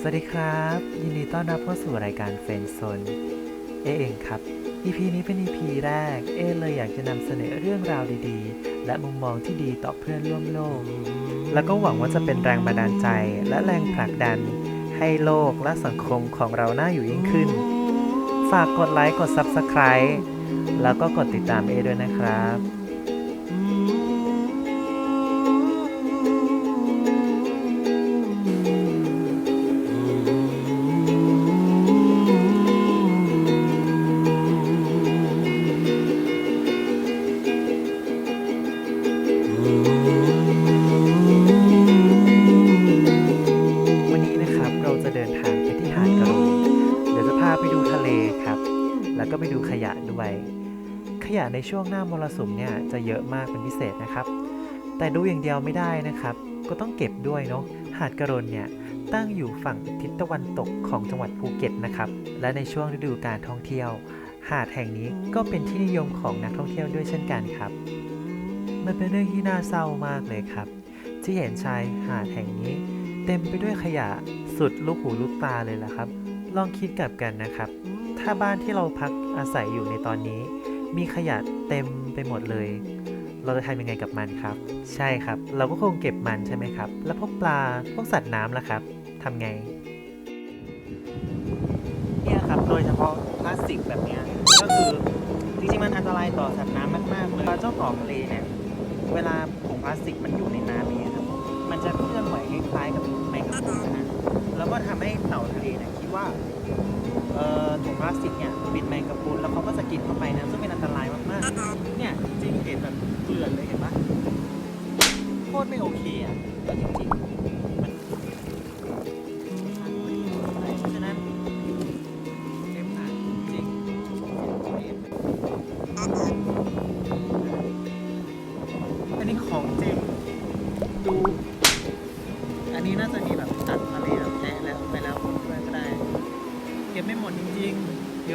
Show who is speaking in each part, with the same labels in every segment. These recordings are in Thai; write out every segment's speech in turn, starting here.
Speaker 1: สวัสดีครับ ยินดีต้อนรับเข้าสู่รายการเฟนโซนเอเองครับ EP นี้เป็น EP แรก เอเลยอยากจะนำเสนอเรื่องราวดีๆ และมุมมองที่ดีต่อเพื่อนร่วมโลก แล้วก็หวังว่าจะเป็นแรงบันดาลใจ และแรงผลักดัน ให้โลกและสังคมของเราน่าอยู่ยิ่งขึ้น ฝากกดไลค์กด Subscribe แล้วก็กดติดตามเอด้วยนะครับ วันนี้นะครับเราจะเดินทางไปที่หาดกระโดงเดี๋ยวจะพาไปดูทะเลครับ แล้วก็ไปดูขยะด้วย ขยะในช่วงหน้ามรสุมเนี่ยจะเยอะมากเป็นพิเศษนะครับ แต่ดูอย่างเดียวไม่ได้นะครับ ก็ต้องเก็บด้วยเนาะ หาดกระโดนเนี่ยตั้งอยู่ฝั่งทิศตะวันตกของจังหวัดภูเก็ตนะครับ และในช่วงฤดูการท่องเที่ยว หาดแห่งนี้ก็เป็นที่นิยมของนักท่องเที่ยวด้วยเช่นกันครับ มันเป็นเรื่องที่น่าเศร้ามากเลยครับ ที่เห็นชายหาดแห่งนี้ เต็มไปด้วยขยะสุดลูกหูลูกตาเลยล่ะครับ ลองคิดกลับกันนะครับ ถ้าบ้านที่เราพักอาศัยอยู่ในตอนนี้ มีขยะเต็มไปหมดเลย เราจะทำยังไงกับมันครับ ใช่ครับ เราก็คงเก็บมันใช่ไหมครับ แล้วพวกปลาพวกสัตว์น้ำล่ะครับทำไงเนี่ยครับโดยเฉพาะพลาสติกแบบนี้ก็คือจริงๆมันอันตรายต่อสัตว์น้ำมากๆเลยปลาเจ้าของทะเลเนี่ย เวลาถุงพลาสติกมันอยู่ในน้ำนี้ครับ มันจะเคลื่อนไหวคล้ายๆกับแมงกะพรุนนะแล้วก็ทำให้เต่าทะเลเนี่ยคิดว่าเอ่อถุงพลาสติกเนี่ยเป็นแมงกะพรุนแล้วเขาก็จะกินเข้าไปนะซึ่งเป็นอันตรายมากๆเนี่ยจริงเห็นแบบเกลื่อนเลยเห็นปะโคตรไม่โอเคอะ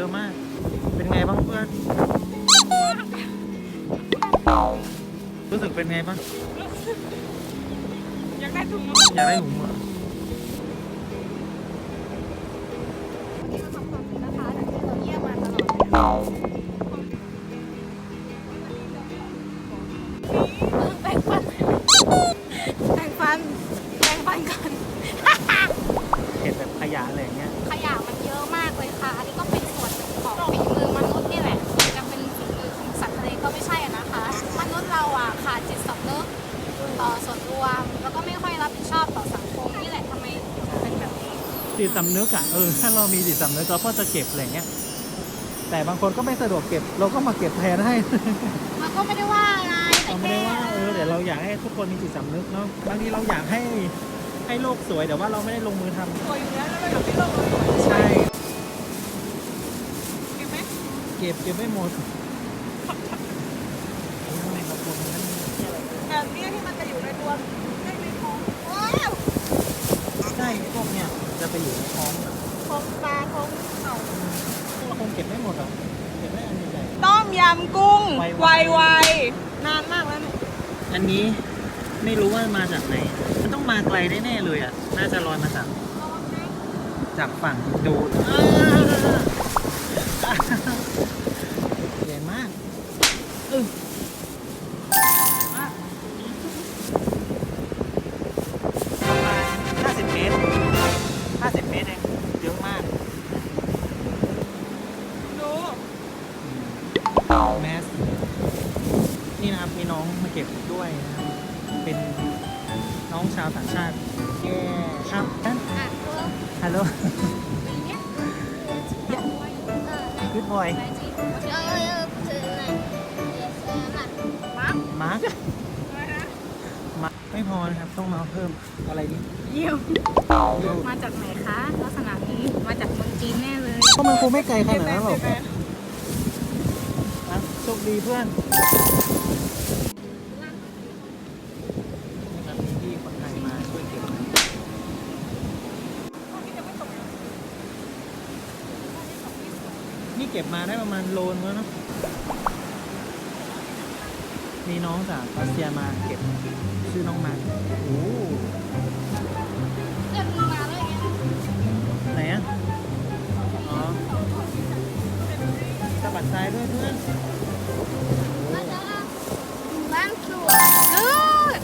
Speaker 1: อะมาก เป็นไงบ้างเพื่อน รู้สึกเป็นไงบ้าง
Speaker 2: อยากได้ถุงมือ
Speaker 1: อยากได้ถุงมือ
Speaker 2: ที่เราทำความผิดนะคะแต่ที่เราเยี่ยมมาตลอด จิตสำนึกอะเอ
Speaker 1: อถ้าเรามีจิตสำนึกเราก็จะเก็บอะไรเงี้ยแต่บางคนก็ไม่สะดวกเก็บ เราก็มาเก็บแทนให้
Speaker 2: มันก็ไม่ได้ว่าอะไรแต่
Speaker 1: เราไม่
Speaker 2: แค่
Speaker 1: ได้ว่าเออแต่เราอยากให้ทุกคนมีจิตสำนึกเนาะบางทีเราอยากให้ให้โลกสวยแต่ว่าเราไม่ได้ลงมือทำ
Speaker 2: สวยอยู่แล้วแล้วเราอยากให้โลกเราสวย
Speaker 1: ใช่
Speaker 2: เห็นไหม
Speaker 1: เก็บเก็บไม่หมดทำไมครับผมนั่น
Speaker 2: แบบนี้ที่มันจะอยู่ในตัวในในท้องว้าว
Speaker 1: ใช่พวกเนี้ย จะไปอยู่ในท้องอะ
Speaker 2: ท้องปลาท้องเต่า
Speaker 1: เราคงเก็บไม่หมดหรอกเก็บได้อันใหญ่
Speaker 2: ต้มยำกุ้ง
Speaker 1: ไวๆ
Speaker 2: ไวๆนานมากแล้วเนี่ย
Speaker 1: ๆอันนี้ไม่รู้ว่ามาจากไหน มันต้องมาไกลแน่ๆเลยอะ น่าจะลอยมาจากจากฝั่งดูดใหญ่มากอึ้ง องมาเก็บด้วยนะครับ เป็นน้องชาวต่างชาติแย่ครับ
Speaker 2: อะดู
Speaker 1: ฮัลโหล
Speaker 2: ปีเนี้ย
Speaker 1: Good boy
Speaker 2: มาร์ค
Speaker 1: มาร์กมาร์กไม่พอนะครับ ต้องมาเพิ่มอะไรดี
Speaker 2: เยี่ยมมาจากไหนคะลักษณะนี้มาจากเมืองจีนแน่เลย
Speaker 1: ก็มันคงไม่ไกลขนาดนั้นหรอกนะโชคดีเพื่อน ที่เก็บมาได้ประมาณโลนแล้วนะมีน้องจากรัสเซียมาเก็บชื่อน้องมัาโอ้
Speaker 2: เก็บมาได้ไงไหนอะอ๋อสะบัด
Speaker 1: ซ้ายด้วยเพื่อน
Speaker 2: บ้านสวยลื่น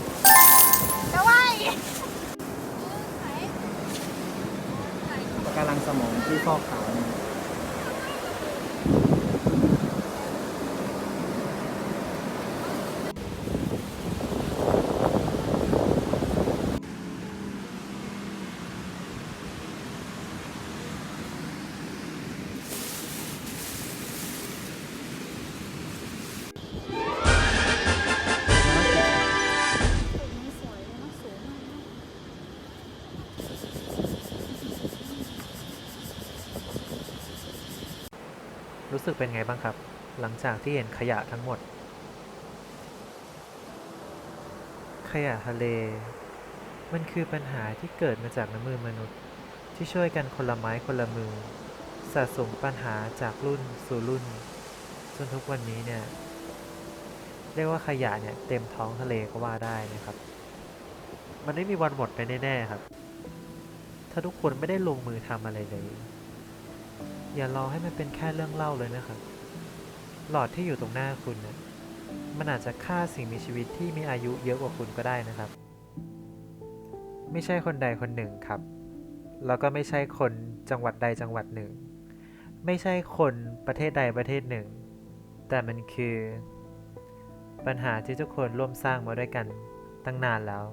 Speaker 2: จะ
Speaker 1: ไหกำลังสมองที่ฟอกขาวนะ
Speaker 3: สึกเป็นไงบ้างครับ หลังจากที่เห็นขยะทั้งหมด ขยะทะเล มันคือปัญหาที่เกิดมาจากน้ำมือมนุษย์ ที่ช่วยกันคนละไม้คนละมือ สะสมปัญหาจากรุ่นสู่รุ่น จนทุกวันนี้เนี่ยเรียกว่าขยะเนี่ยเต็มท้องทะเลก็ว่าได้นะครับ มันไม่มีวันหมดไปแน่ๆครับ ถ้าทุกคนไม่ได้ลงมือทำอะไรเลย อย่ารอให้มันเป็นแค่เรื่องเล่าเลยนะครับ หลอดที่อยู่ตรงหน้าคุณนะมันอาจจะฆ่าสิ่งมีชีวิตที่มีอายุเยอะกว่าคุณก็ได้นะครับ ไม่ใช่คนใดคนหนึ่งครับ แล้วก็ไม่ใช่คนจังหวัดใดจังหวัดหนึ่ง ไม่ใช่คนประเทศใดประเทศหนึ่ง แต่มันคือ ปัญหาที่ทุกคนร่วมสร้างมาด้วยกันตั้งนานแล้ว